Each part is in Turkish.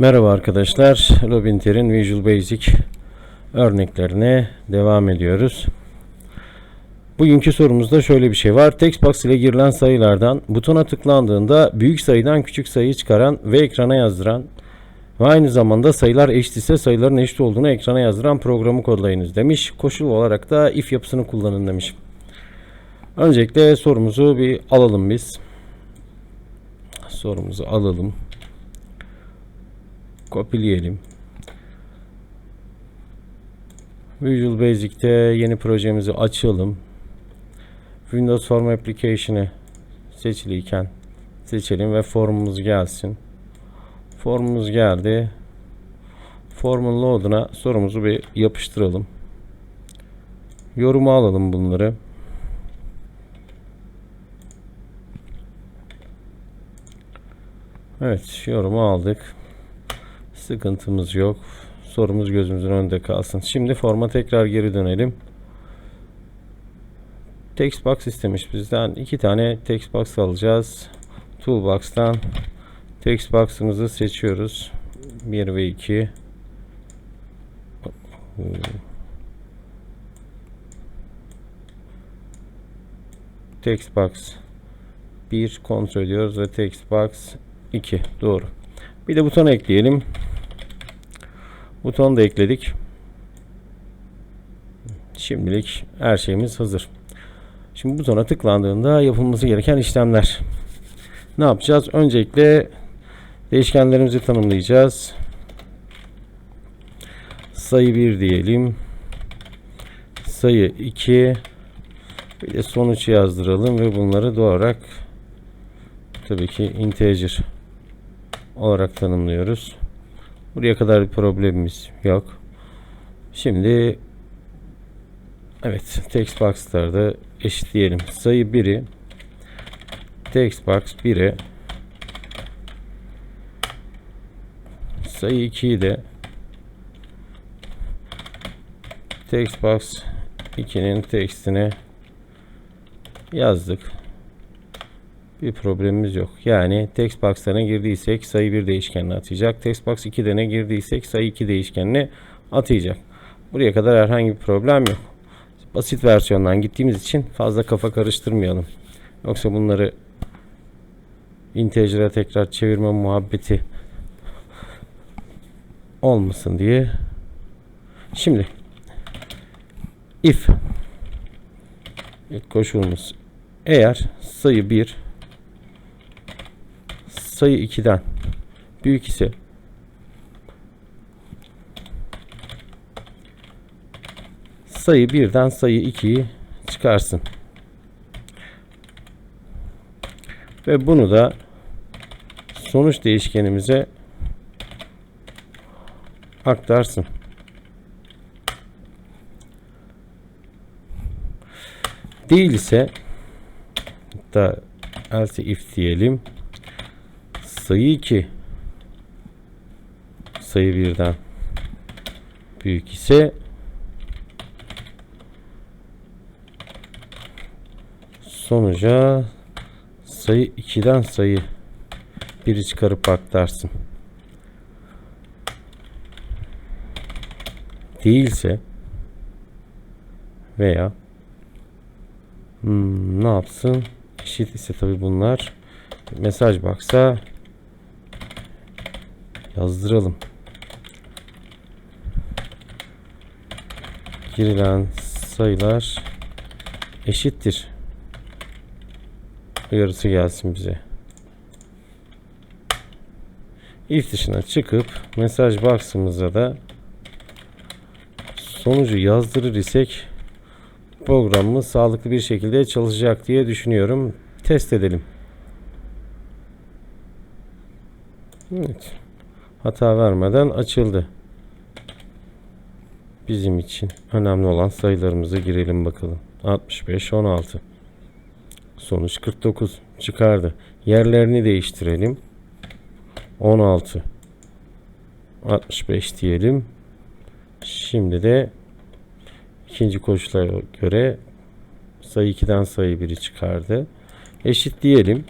Merhaba arkadaşlar. Lobinter'in Visual Basic örneklerine devam ediyoruz. Bugünkü sorumuzda şöyle bir şey var. Textbox ile girilen sayılardan butona tıklandığında büyük sayıdan küçük sayıyı çıkaran ve ekrana yazdıran ve aynı zamanda sayılar eşit ise sayıların eşit olduğunu ekrana yazdıran programı kodlayınız demiş. Koşul olarak da if yapısını kullanın demiş. Öncelikle sorumuzu bir alalım biz. Sorumuzu alalım. Kopyaleyelim. Visual Basic'te yeni projemizi açalım. Windows Form Application'ı seçiliyken seçelim ve formumuz gelsin. Formumuz geldi. Formun load'una sorumuzu bir yapıştıralım. Yoruma alalım bunları. Evet, yorumu aldık. Sıkıntımız yok. Sorumuz gözümüzün önünde kalsın. Şimdi forma tekrar geri dönelim. Text box istemiş bizden. iki tane text box alacağız. Toolbox'tan text box'ımızı seçiyoruz. 1 ve 2. Text box 1 kontrol ediyoruz ve text box 2 doğru. Bir de buton ekleyelim. Buton da ekledik. Şimdilik her şeyimiz hazır. Şimdi butona tıklandığında yapılması gereken işlemler. Ne yapacağız? Öncelikle değişkenlerimizi tanımlayacağız. Sayı 1 diyelim. Sayı 2 bir de sonuç yazdıralım ve bunları doğarak tabii ki integer olarak tanımlıyoruz. Buraya kadar bir problemimiz yok. Şimdi evet text box'larda eşitleyelim. Sayı 1'i text box 1'e sayı 2'yi de text box 2'nin textine yazdık. Bir problemimiz yok. Yani text box'larına girdiysek sayı 1 değişkenine atacak. Text box 2'de ne girdiysek sayı 2 değişkenine atayacak. Buraya kadar herhangi bir problem yok. Basit versiyondan gittiğimiz için fazla kafa karıştırmayalım. Yoksa bunları integer'e tekrar çevirme muhabbeti olmasın diye. Şimdi if ilk koşulumuz eğer sayı 1 sayı 2'den büyük ise sayı 1'den sayı 2'yi çıkarsın. Ve bunu da sonuç değişkenimize aktarsın. Değil ise hatta else if diyelim sayı 2 sayı 1'den büyük ise sonuca sayı 2'den sayı 1'i çıkarıp aktarsın. Değilse veya hmm, ne yapsın? Eşit ise tabi bunlar mesaj baksa yazdıralım. Girilen sayılar eşittir. Uyarısı gelsin bize. If dışına çıkıp mesaj box'ımıza da sonucu yazdırır isek programımız sağlıklı bir şekilde çalışacak diye düşünüyorum. Test edelim. Evet. Hata vermeden açıldı. Bizim için önemli olan sayılarımızı girelim bakalım. 65, 16. Sonuç 49 çıkardı. Yerlerini değiştirelim. 16 65 diyelim. Şimdi de ikinci koşula göre sayı 2'den sayı 1'i çıkardı. Eşit diyelim.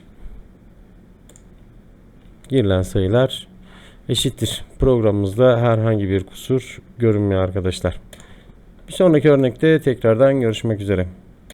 Girilen sayılar eşittir. Programımızda herhangi bir kusur görünmüyor arkadaşlar. Bir sonraki örnekte tekrardan görüşmek üzere.